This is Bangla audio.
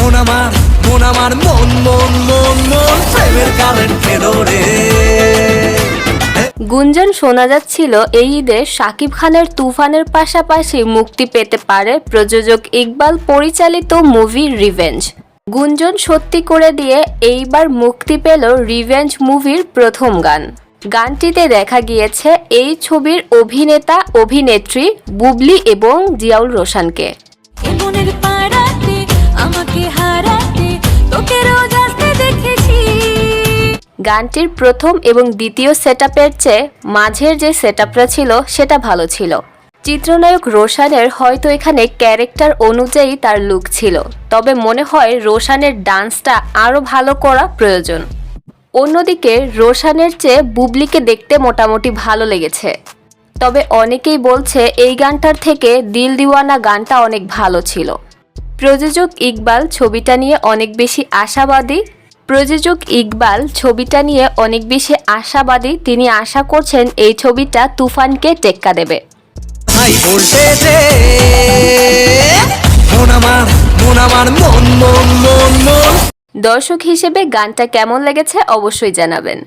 মন আমার মন আমার, মন মন মন মন, প্রেমের কারেন্ট রে? গুঞ্জন শোনা যাচ্ছিল, এই ঈদে শাকিব খানের তুফানের পাশাপাশি মুক্তি পেতে পারে প্রযোজক ইকবাল পরিচালিত মুভি রিভেঞ্জ। গুঞ্জন সত্যি করে দিয়ে এইবার মুক্তি পেল রিভেঞ্জ মুভির প্রথম গান। গানটিতে দেখা গিয়েছে এই ছবির অভিনেতা, অভিনেত্রী বুবলি এবং জিয়াউল রোশানকে। গানটির প্রথম এবং দ্বিতীয় সেটআপের চেয়ে মাঝের যে সেটআপটা ছিল, সেটা ভালো ছিল। চিত্রনায়ক রোশানের হয়তো এখানে ক্যারেক্টার অনুযায়ী তার লুক ছিল, তবে মনে হয় রোশানের ডান্সটা আরও ভালো করা প্রয়োজন। অন্যদিকে রোশানের চেয়ে বুবলিকে দেখতে মোটামুটি ভালো লেগেছে। তবে অনেকেই বলছে এই গানটার থেকে দিল দিওয়ানা গানটা অনেক ভালো ছিল। প্রযোজক ইকবাল ছবিটা নিয়ে অনেক বেশি আশাবাদী প্রযোজক ইকবাল ছবিটা নিয়ে অনেক বেশি আশাবাদী। তিনি আশা করছেন এই ছবিটা তুফানকে টেক্কা দেবে। দর্শক হিসেবে গানটা কেমন লেগেছে অবশ্যই জানাবেন।